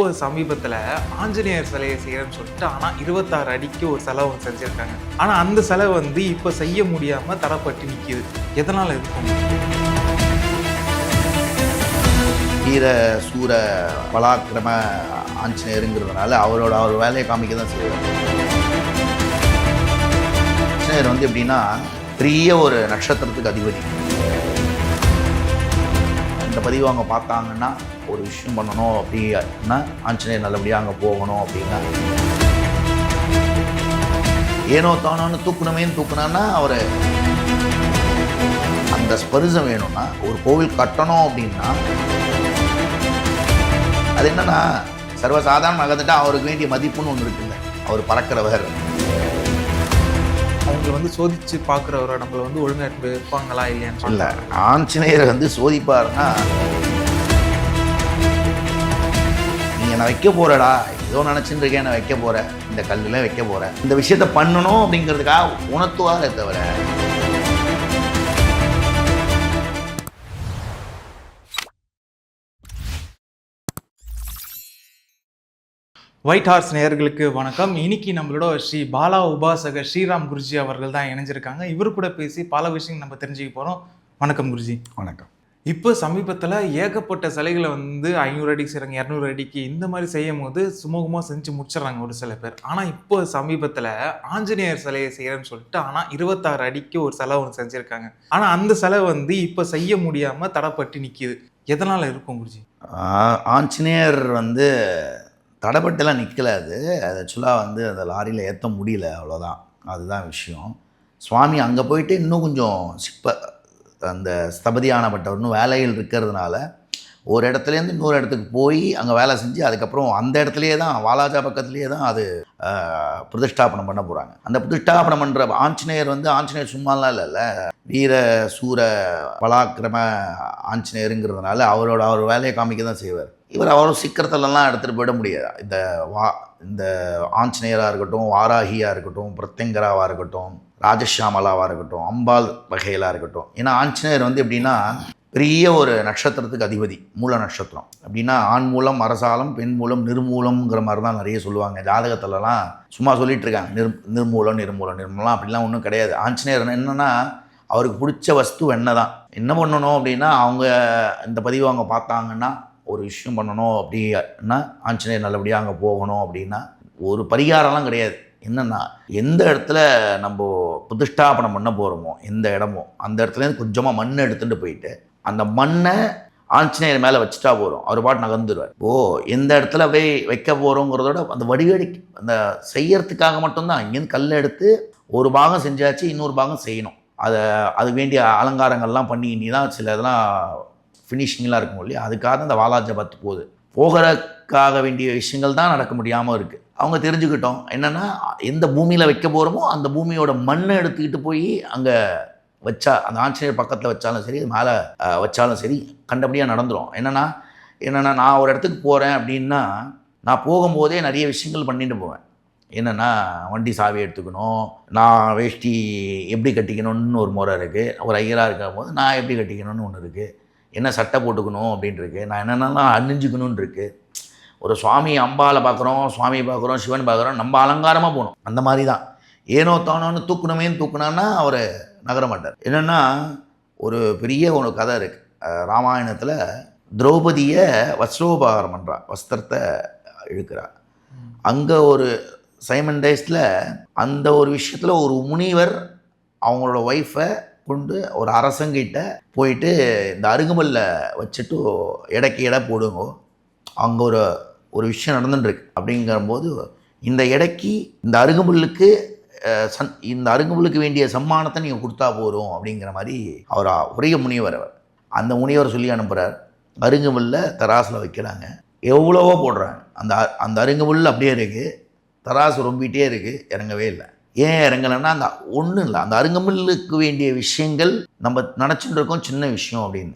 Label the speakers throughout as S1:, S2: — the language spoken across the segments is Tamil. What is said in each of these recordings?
S1: இப்போ சமீபத்தில் ஆஞ்சநேயர் சிலையை செய்கிறேன்னு சொல்லிட்டு ஆனால் இருபத்தாறு அடிக்கு ஒரு சிலை ஒன்று செஞ்சுருக்காங்க. ஆனால் அந்த சிலை வந்து இப்போ செய்ய முடியாமல் தடப்பட்டு நிற்கிது எதனால் இருக்கும்
S2: வீர சூர பலாக்கிரம ஆஞ்சநேயருங்கிறதுனால அவரோட அவர் வேலையை காமிக்க தான் செய்வார். ஆஞ்சநேயர் வந்து எப்படின்னா பெரிய ஒரு நட்சத்திரத்துக்கு அதிபதி. இந்த பதிவு அவங்க பார்த்தாங்கன்னா ஒரு விஷயம் பண்ணணும் அப்படின்னா ஆஞ்சநேயர் நல்லபடியாக அங்கே போகணும் அப்படின்னா. ஏனோ தானோன்னு தூக்கணுமேன்னு தூக்குனான்னா அவர் அந்த ஸ்பரிசம் வேணும்னா ஒரு கோவில் கட்டணும் அப்படின்னா அது என்னன்னா சர்வசாதாரணம் நகர்ந்துட்டா அவருக்கு வேண்டிய மதிப்புன்னு ஒன்று இருக்குல்ல அவர் பறக்கிறவர்.
S1: அவங்க வந்து சோதிச்சு பார்க்குறவரை? நம்மளை வந்து ஒழுங்காக இருப்பாங்களா இல்லையான்னு
S2: இல்லை ஆஞ்சநேயர் வந்து சோதிப்பாருன்னா நீ என்னை வைக்க போறடா. ஏதோ நினச்சிட்டு இருக்கேன் என்னை வைக்க போற. இந்த கல்லில் வைக்க போற. இந்த விஷயத்த பண்ணணும் அப்படிங்கிறதுக்காக உணர்த்துவாரே தவிர
S1: ஒயிட் ஹார்ஸ் நேயர்களுக்கு வணக்கம். இன்னைக்கு நம்மளோட ஸ்ரீ பாலா உபாசகர் ஸ்ரீராம் குருஜி அவர்கள் தான் இணைஞ்சிருக்காங்க. இவர் கூட பேசி பல விஷயம் நம்ம தெரிஞ்சுக்க போகிறோம் வணக்கம் குருஜி.
S2: வணக்கம்.
S1: இப்போ சமீபத்தில் ஏகப்பட்ட சிலைகளை வந்து ஐநூறு அடிக்கு செய்கிறாங்க இரநூறு அடிக்கு இந்த மாதிரி செய்யும் போது சுமூகமாக செஞ்சு முடிச்சிடுறாங்க ஒரு சில பேர். ஆனால் இப்போ சமீபத்தில் ஆஞ்சநேயர் சிலையை செய்கிறேன்னு சொல்லிட்டு ஆனால் இருபத்தாறு அடிக்கு ஒரு சிலை ஒன்று செஞ்சுருக்காங்க. ஆனால் அந்த சிலை வந்து இப்போ செய்ய முடியாமல் தடப்பட்டு நிற்கிது எதனால் இருக்கும் குருஜி?
S2: ஆஞ்சநேயர் வந்து தடைப்பட்டுலாம் நிற்கல அது. ஆக்சுவலாக வந்து அந்த லாரியில் ஏற்ற முடியல அவ்வளோதான் அதுதான் விஷயம். சுவாமி அங்கே போயிட்டு இன்னும் கொஞ்சம் சிப்ப அந்த ஸ்தபதியானப்பட்டவர் இன்னும் வேலையில் இருக்கிறதுனால ஒரு இடத்துலேருந்து இன்னொரு இடத்துக்கு போய் அங்கே வேலை செஞ்சு அதுக்கப்புறம் அந்த இடத்துலையே தான் வாலாஜா பக்கத்துலேயே தான் அது பிரதிஷ்டாபனம் பண்ண போகிறாங்க அந்த பிரதிஷ்டாபனம் பண்ணுற ஆஞ்சநேயர் வந்து ஆஞ்சநேயர் சும்மாலாம் இல்லைல்ல வீர சூர பலாக்கிரம ஆஞ்சநேயருங்கிறதுனால அவரோட அவர் வேலையை காமிக்க தான் செய்வார். இவர் அவ்வளோ சீக்கிரத்துலலாம் எடுத்துகிட்டு போயிட முடியாது. இந்த வா இந்த ஆஞ்சநேயராக இருக்கட்டும் வாராகியாக இருக்கட்டும் பிரத்யங்கராவாக இருக்கட்டும் ராஜஷாமலாவாக இருக்கட்டும் அம்பாள் வகையிலாக இருக்கட்டும். ஏன்னா ஆஞ்சநேயர் வந்து எப்படின்னா பெரிய ஒரு நட்சத்திரத்துக்கு அதிபதி மூல நட்சத்திரம். அப்படின்னா ஆண் மூலம் அரசாலம் பெண் மூலம் நிர்மூலம்ங்கிற மாதிரி தான் நிறைய சொல்லுவாங்க. ஜாதகத்துலலாம் சும்மா சொல்லிட்டு இருக்காங்க. நிர் நிர்மூலம் நிர்மூலம் நிர்மூலம் அப்படிலாம் ஒன்றும் கிடையாது. ஆஞ்சநேயர் என்னென்னா அவருக்கு பிடிச்ச வஸ்து என்ன தான். என்ன பண்ணணும் அப்படின்னா அவங்க இந்த பதிவு அவங்க பார்த்தாங்கன்னா ஒரு விஷயம் பண்ணணும் அப்படின்னா ஆஞ்சநேயர் நல்லபடியாக அங்கே போகணும் அப்படின்னா ஒரு பரிகாரம்லாம் கிடையாது. என்னென்னா எந்த இடத்துல நம்ம பிரதிஷ்டாபனம் பண்ண போகிறோமோ எந்த இடமோ அந்த இடத்துலேருந்து கொஞ்சமாக மண் எடுத்துகிட்டு போயிட்டு அந்த மண்ணை ஆஞ்சநேயர் மேலே வச்சுட்டா போகிறோம் அவர் பாட்டு நகர்ந்துருவார். ஓ எந்த இடத்துல போய் வைக்க போகிறோங்கிறதோட அந்த வடிகடி அந்த செய்யறதுக்காக மட்டும்தான். இங்கேருந்து கல் எடுத்து ஒரு பாகம் செஞ்சாச்சு இன்னொரு பாகம் செய்யணும். அதை அது வேண்டிய அலங்காரங்கள்லாம் பண்ணி இன்னி தான் சில இதெல்லாம் ஃபினிஷிங்லாம் இருக்கும் இல்லையா? அதுக்காக இந்த வாலாஜ பார்த்து போகுது. போகிறக்காக வேண்டிய விஷயங்கள் தான் நடக்க முடியாமல் இருக்குது அவங்க தெரிஞ்சுக்கிட்டோம். என்னென்னா எந்த பூமியில் வைக்க போகிறோமோ அந்த பூமியோட மண்ணை எடுத்துக்கிட்டு போய் அங்கே வச்சா அந்த ஆஞ்சநேயர் பக்கத்தில் வச்சாலும் சரி மேலே வச்சாலும் சரி கண்டபடியாக நடந்துடும் என்னென்னா என்னென்னா நான் ஒரு இடத்துக்கு போகிறேன் அப்படின்னா நான் போகும்போதே நிறைய விஷயங்கள் பண்ணிட்டு போவேன். என்னென்னா வண்டி சாவி எடுத்துக்கணும். நான் வேஷ்டி எப்படி கட்டிக்கணும்னு ஒரு முறை இருக்குது ஒரு ஐயராக இருக்கும் போது நான் எப்படி கட்டிக்கணும்னு ஒன்று இருக்குது என்ன சட்டை போட்டுக்கணும் அப்படின்ட்டுருக்கு நான் என்னென்னலாம் அணிஞ்சுக்கணும்னு இருக்கு ஒரு சுவாமி அம்பாவை பார்க்குறோம் சுவாமி பார்க்குறோம் சிவன் பார்க்குறோம் நம்ம அலங்காரமாக போகணும். அந்த மாதிரி தான் ஏனோ தானோன்னு தூக்கணுமேன்னு தூக்குனான்னா அவர் நகர மாட்டார். என்னென்னா ஒரு பெரிய ஒரு கதை இருக்குது ராமாயணத்தில் திரௌபதியை வஸ்திரோபகாரம் பண்ணுறா வஸ்திரத்தை இழுக்கிறா. அங்கே ஒரு சைமன் டேஸில் அந்த ஒரு விஷயத்தில் ஒரு முனிவர் அவங்களோட ஒய்ஃபை கொண்டு ஒரு அரசங்கிட்ட போயிட்டு இந்த அருகுமல்ல வச்சுட்டு எடைக்கு எடை போடுங்க. அங்கே ஒரு ஒரு விஷயம் நடந்துட்டுருக்கு அப்படிங்கிறபோது இந்த எடைக்கு இந்த அருகுமல்லுக்கு சன் இந்த அருகுமுல்லுக்கு வேண்டிய சம்மானத்தை நீங்கள் கொடுத்தா போதும் அப்படிங்கிற மாதிரி அவர் ஒரே முனிவர் அவர் அந்த முனிவர் சொல்லி அனுப்புகிறார் அருங்குமல்ல தராசில் வைக்கிறாங்க. எவ்வளவோ போடுறாங்க. அந்த அந்த அருகுமுல் அப்படியே இருக்குது தராசு ரொம்பிட்டே இருக்குது இறங்கவே இல்லை. ஏன் இறங்கலைன்னா அந்த ஒன்றும் இல்லை. அந்த அருங்கமில்லுக்கு வேண்டிய விஷயங்கள் நம்ம நினச்சிட்டு இருக்கோம் சின்ன விஷயம் அப்படின்னு.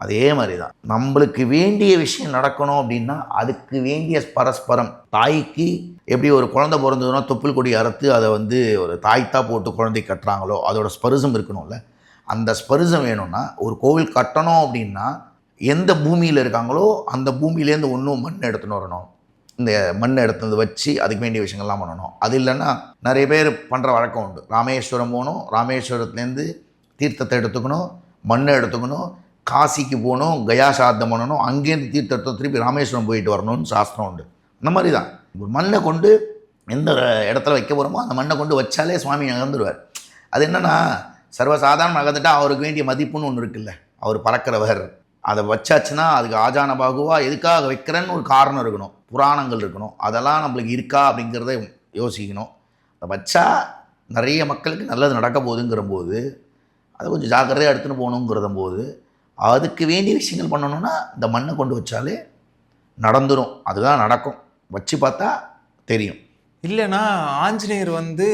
S2: அதே மாதிரி தான் நம்மளுக்கு வேண்டிய விஷயம் நடக்கணும் அப்படின்னா அதுக்கு வேண்டிய பரஸ்பரம். தாய்க்கு எப்படி ஒரு குழந்தை பிறந்ததுன்னா தொப்புள் கொடி அறுத்து அதை வந்து ஒரு தாய்த்தா போட்டு குழந்தை கட்டுறாங்களோ அதோட ஸ்பரிசம் இருக்கணும்ல. அந்த ஸ்பரிசம் வேணும்னா ஒரு கோவில் கட்டணும் அப்படின்னா எந்த பூமியில் இருக்காங்களோ அந்த பூமியிலேருந்து ஒன்றும் மண் எடுத்துன்னு வரணும். இந்த மண் எடுத்து வச்சு அதுக்கு வேண்டிய விஷயங்கள்லாம் பண்ணணும். அது இல்லைன்னா நிறைய பேர் பண்ணுற வழக்கம் உண்டு. ராமேஸ்வரம் போகணும் ராமேஸ்வரத்துலேருந்து தீர்த்தத்தை எடுத்துக்கணும் மண்ணை எடுத்துக்கணும் காசிக்கு போகணும் கயா சாத்தம் பண்ணணும் அங்கேருந்து தீர்த்தத்தை திருப்பி ராமேஸ்வரம் போயிட்டு வரணும்னு சாஸ்திரம் உண்டு. அந்த மாதிரி தான். ஒரு மண்ணை கொண்டு எந்த இடத்துல வைக்க போகிறோமோ அந்த மண்ணை கொண்டு வச்சாலே சுவாமி நகர்ந்துடுவார் அது என்னென்னா சர்வசாதாரணம் நகர்ந்துட்டால் அவருக்கு வேண்டிய மதிப்புன்னு ஒன்று இருக்குல்ல. அவர் பறக்கிறவர். அதை வச்சாச்சுன்னா அதுக்கு ஆஜான பாகுவா எதுக்காக வைக்கிறேன்னு ஒரு காரணம் இருக்கணும். புராணங்கள் இருக்கணும். அதெல்லாம் நம்மளுக்கு இருக்கா அப்படிங்கிறத யோசிக்கணும். அதை வச்சா நிறைய மக்களுக்கு நல்லது நடக்க போகுதுங்கிற போது அதை கொஞ்சம் ஜாக்கிரதையாக எடுத்துன்னு போகணுங்கிறத போது அதுக்கு வேண்டிய விஷயங்கள் பண்ணணும்னா இந்த மண்ணை கொண்டு வச்சாலே நடந்துடும் அதுதான் நடக்கும். வச்சு பார்த்தா தெரியும்.
S1: இல்லைன்னா ஆஞ்சநேயர் வந்து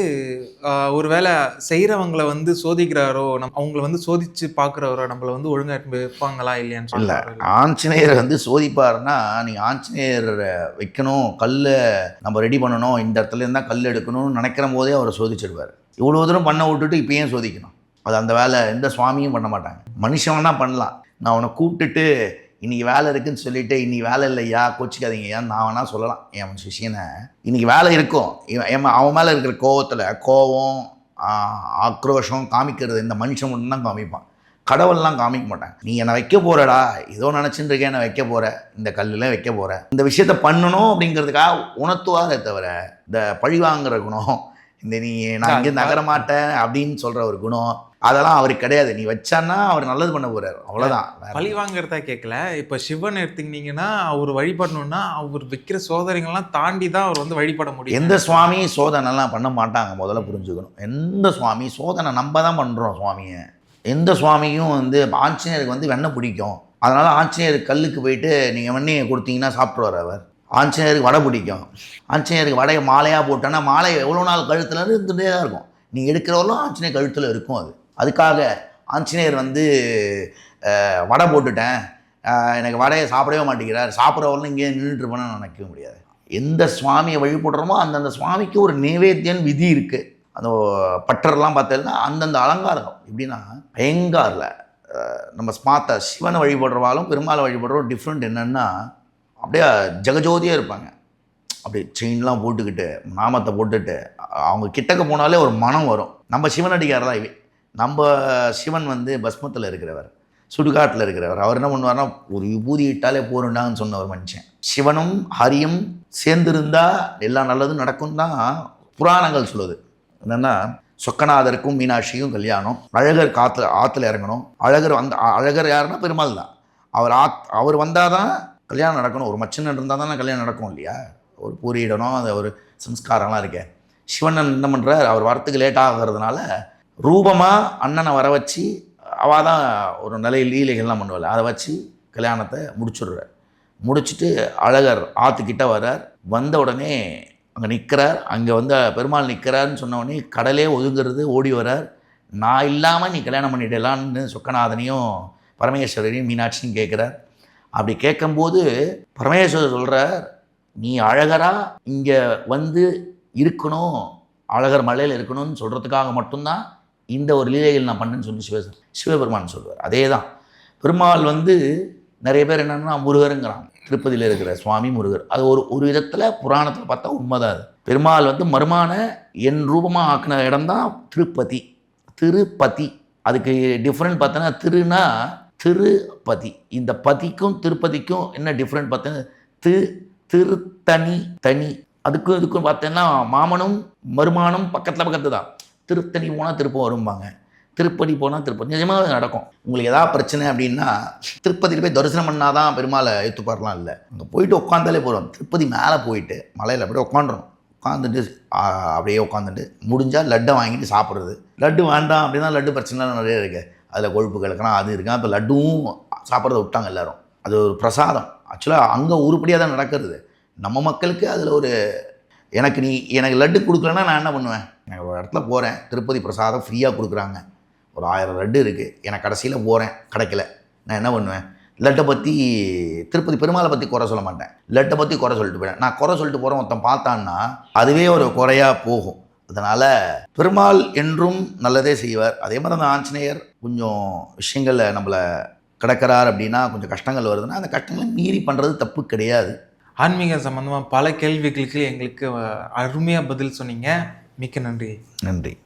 S1: ஆஹ், ஒருவேளை செய்கிறவங்கள வந்து சோதிக்கிறாரோ நம் அவங்கள வந்து சோதிச்சு பார்க்குறவரோ நம்மள வந்து ஒழுங்கா எடுத்துட்டு போய் வைப்பாங்களா இல்லையான்னு
S2: இல்லை
S1: சொல்றாரு.
S2: ஆஞ்சநேயர் வந்து சோதிப்பாருன்னா நீங்கள் ஆஞ்சநேயர் வைக்கணும் கல்லை நம்ம ரெடி பண்ணணும் இந்த இடத்துல இருந்தால் கல் எடுக்கணும்னு நினைக்கிற போதே அவரை சோதிச்சிடுவார் இவ்வளோ தூரம் பண்ண விட்டுட்டு இப்போ ஏன் சோதிக்கணும். அது அந்த வேலை எந்த சுவாமியும் பண்ண மாட்டாங்க. மனுஷன் வேணா பண்ணலாம். நான் அவனை கூப்பிட்டுட்டு இன்னைக்கு வேலை இருக்குன்னு சொல்லிட்டு இன்னைக்கு வேலை இல்லையா? கோச்சிக்காதீங்கய்யா. நான் வேணா சொல்லலாம். என் சிஷியனை இன்னைக்கு வேலை இருக்கும். இவன் அவன் மேலே இருக்கிற கோவத்தில் கோவம் ஆக்ரோஷம் காமிக்கிறது இந்த மனுஷன் மட்டும்தான் காமிப்பான். கடவுள்லாம் காமிக்க மாட்டாங்க நீ என்னை வைக்க போறடா. ஏதோ நினச்சிட்டு இருக்கேன் என்னை வைக்க போற. இந்த கல்லில் வைக்க போற. இந்த விஷயத்த பண்ணணும் அப்படிங்கிறதுக்காக உணர்த்துவாரே தவிர இந்த பழி வாங்குற குணம் இந்த நீ நான் இங்கே நகர மாட்டேன் அப்படின்னு சொல்ற ஒரு குணம் அதெல்லாம் அவருக்கு கிடையாது. நீ வச்சான்னா அவர் நல்லது பண்ண போறாரு. அவ்வளோதான்
S1: பழி வாங்குறதா கேட்கல இப்போ சிவன் எடுத்துக்கிட்டீங்கன்னா அவர் வழிபடணும்னா அவர் வைக்கிற சோதனைகள்லாம் தாண்டி தான் அவர் வந்து வழிபட முடியும்.
S2: எந்த சுவாமி சோதனைலாம் பண்ண மாட்டாங்க முதல்ல புரிஞ்சுக்கணும். எந்த சுவாமி சோதனை நம்ம தான் பண்ணுறோம் சுவாமியை. எந்த சுவாமியும் வந்து ஆஞ்சநேயருக்கு வந்து வெண்ணெய் பிடிக்கும். அதனால் ஆஞ்சநேயர் கல்லுக்கு போயிட்டு நீங்கள் வெண்ணெயை கொடுத்தீங்கன்னா சாப்பிட்ருவார் அவர். ஆஞ்சநேயருக்கு வடை பிடிக்கும். ஆஞ்சநேயருக்கு வடையை மாலையாக போட்டோன்னா மாலை எவ்வளோ நாள் கழுத்துல இருந்து இருந்துகிட்டே தான் இருக்கும். நீ எடுக்கிறவர்களும் ஆஞ்சநேயர் கழுத்தில் இருக்கும் அது. அதுக்காக ஆஞ்சநேயர் வந்து வடை போட்டுட்டேன். எனக்கு வடையை சாப்பிடவே மாட்டேங்கிறார். சாப்பிட்றவர்களும் இங்கே நின்றுட்டு போனா நான் நினைக்க முடியாது. எந்த சுவாமியை வழிபடுறோமோ அந்தந்த சுவாமிக்கு ஒரு நைவேத்தியன் விதி இருக்குது அந்த பட்டர்லாம் பார்த்தீங்கன்னா அந்தந்த அலங்காரம். எப்படின்னா பயங்காரில் நம்ம ஸ்மார்த்த சிவனை வழிபடுறவாலும் பெருமாளை வழிபடுறோம் டிஃப்ரெண்ட் என்னென்னா அப்படியே ஜெகஜோதியாக இருப்பாங்க. அப்படி செயின்லாம் போட்டுக்கிட்டு நாமத்தை போட்டுட்டு அவங்க கிட்டக்க போனாலே ஒரு மனம் வரும். நம்ம சிவனடிகார் தான் இவை நம்ம சிவன் வந்து பஸ்மத்தில் இருக்கிறவர் சுடுகாட்டில் இருக்கிறவர். அவர் என்ன பண்ணுவார்னா ஒரு விபூதி இட்டாலே போருண்டான்னு சொன்ன ஒரு மனுஷன். சிவனும் ஹரியும் சேர்ந்திருந்தா எல்லா நல்லதும் நடக்கும் தான் புராணங்கள் சொல்லுது. என்னென்னா சொக்கநாதருக்கும் மீனாட்சியும் கல்யாணம் அழகர் காற்று ஆற்றுல இறங்கணும். அழகர் வந்த அழகர் யாருன்னா பெருமாள் தான். அவர் ஆத் அவர் வந்தால் தான் கல்யாணம் நடக்கணும். ஒரு மச்சனன் இருந்தால் தானே கல்யாணம் நடக்கும் இல்லையா? ஒரு பூரியிடணும் அது ஒரு சம்ஸ்காரம்லாம் இருக்கேன் சிவனன் என்ன பண்ணுறார் அவர் வரத்துக்கு லேட் ஆகிறதுனால ரூபமாக அண்ணனை வர வச்சு அவள் தான் ஒரு நிலை லீலைகள்லாம் பண்ணுவாள். அதை வச்சு கல்யாணத்தை முடிச்சுடுறார். முடிச்சுட்டு அழகர் ஆற்றுக்கிட்ட வர்றார். வந்த உடனே அங்கே நிற்கிறார் அங்கே வந்து பெருமாள் நிற்கிறாருன்னு சொன்ன உடனே கடலே ஒதுங்கிறது ஓடி வரார் நான் இல்லாமல் நீ கல்யாணம் பண்ணிடலான்னு சொக்கநாதனையும் பரமேஸ்வரரையும் மீனாட்சியும் கேட்குறார். அப்படி கேட்கும்போது பரமேஸ்வரர் சொல்கிறார் நீ அழகராக இங்கே வந்து இருக்கணும். அழகர் மலையில் இருக்கணும்னு சொல்கிறதுக்காக மட்டும்தான் இந்த ஒரு லீலைகள் நான் பண்ணேன்னு சொல்லி சிவ சிவபெருமான் சொல்வார். அதே தான் பெருமாள் வந்து நிறைய பேர் என்னென்னா முருகருங்கிறாங்க. திருப்பதியில் இருக்கிற சுவாமி முருகர். அது ஒரு ஒரு விதத்தில் புராணத்தில் பார்த்தா உண்மைதான் அது. பெருமாள் வந்து மருமான என் ரூபமாக ஆக்கின இடம்தான் திருப்பதி. திருப்பதி. அதுக்கு டிஃப்ரெண்ட் பார்த்தோன்னா திருனா திருப்பதி. இந்த பதிக்கும் திருப்பதிக்கும் என்ன டிஃப்ரெண்ட் பார்த்தோன்னா தி திருத்தனி தனி. அதுக்கும் இதுக்கும் பார்த்தோன்னா மாமனும் மருமானும் பக்கத்தில் பக்கத்து தான் திருத்தணி போனால் திருப்பம் வரும்பாங்க. திருப்பதி போனால் திருப்பதி நிஜமாக நடக்கும். உங்களுக்கு ஏதாவது பிரச்சனை அப்படின்னா திருப்பதியில் போய் தரிசனம் பண்ணால் தான் பெருமாளை ஏற்றுப்பாரலாம் இல்லை. அங்கே போயிட்டு உட்காந்தாலே போகிறோம் திருப்பதி மேலே போயிட்டு மலையில் அப்படியே உட்காந்துரும் உட்காந்துட்டு அப்படியே உட்காந்துட்டு முடிஞ்சால் லட்டை வாங்கிட்டு சாப்பிட்றது. லட்டு வேண்டாம் அப்படின்னா லட்டு பிரச்சனைலாம் நிறைய இருக்குது அதில் கொழுப்பு கிழக்கணும் அது இருக்கான் இப்போ லட்டுவும் சாப்பிட்றத விட்டாங்க எல்லாரும். அது ஒரு பிரசாதம். ஆக்சுவலாக அங்கே உருப்படியாக தான் நடக்கிறது. நம்ம மக்களுக்கு அதில் ஒரு எனக்கு நீ எனக்கு லட்டு கொடுக்கலன்னா நான் என்ன பண்ணுவேன்? இடத்துல போகிறேன் திருப்பதி பிரசாதம் ஃப்ரீயாக கொடுக்குறாங்க. ஒரு ஆயிரம் லட்டு இருக்குது எனக்கு கடைசியில் போகிறேன் கிடைக்கல. நான் என்ன பண்ணுவேன்? லட்டை பற்றி திருப்பதி பெருமாளை பற்றி குறை சொல்ல மாட்டேன். லட்டை பற்றி குறை சொல்லிட்டு போயிட்டேன் நான் குறை சொல்லிட்டு போகிறேன் ஒருத்தன் பார்த்தான்னா அதுவே ஒரு குறையாக போகும். அதனால் பெருமாள் என்றும் நல்லதே செய்வார். அதே மாதிரி அந்த ஆஞ்சநேயர் கொஞ்சம் விஷயங்களில் நம்மளை கிடக்கிறார் அப்படின்னா கொஞ்சம் கஷ்டங்கள் வருதுன்னா அந்த கஷ்டங்களை மீறி பண்ணுறது தப்பு கிடையாது.
S1: ஆன்மீக சம்மந்தமாக பல கேள்விகளுக்கு எங்களுக்கு அருமையாக பதில் சொன்னீங்க. மிக்க நன்றி.
S2: நன்றி.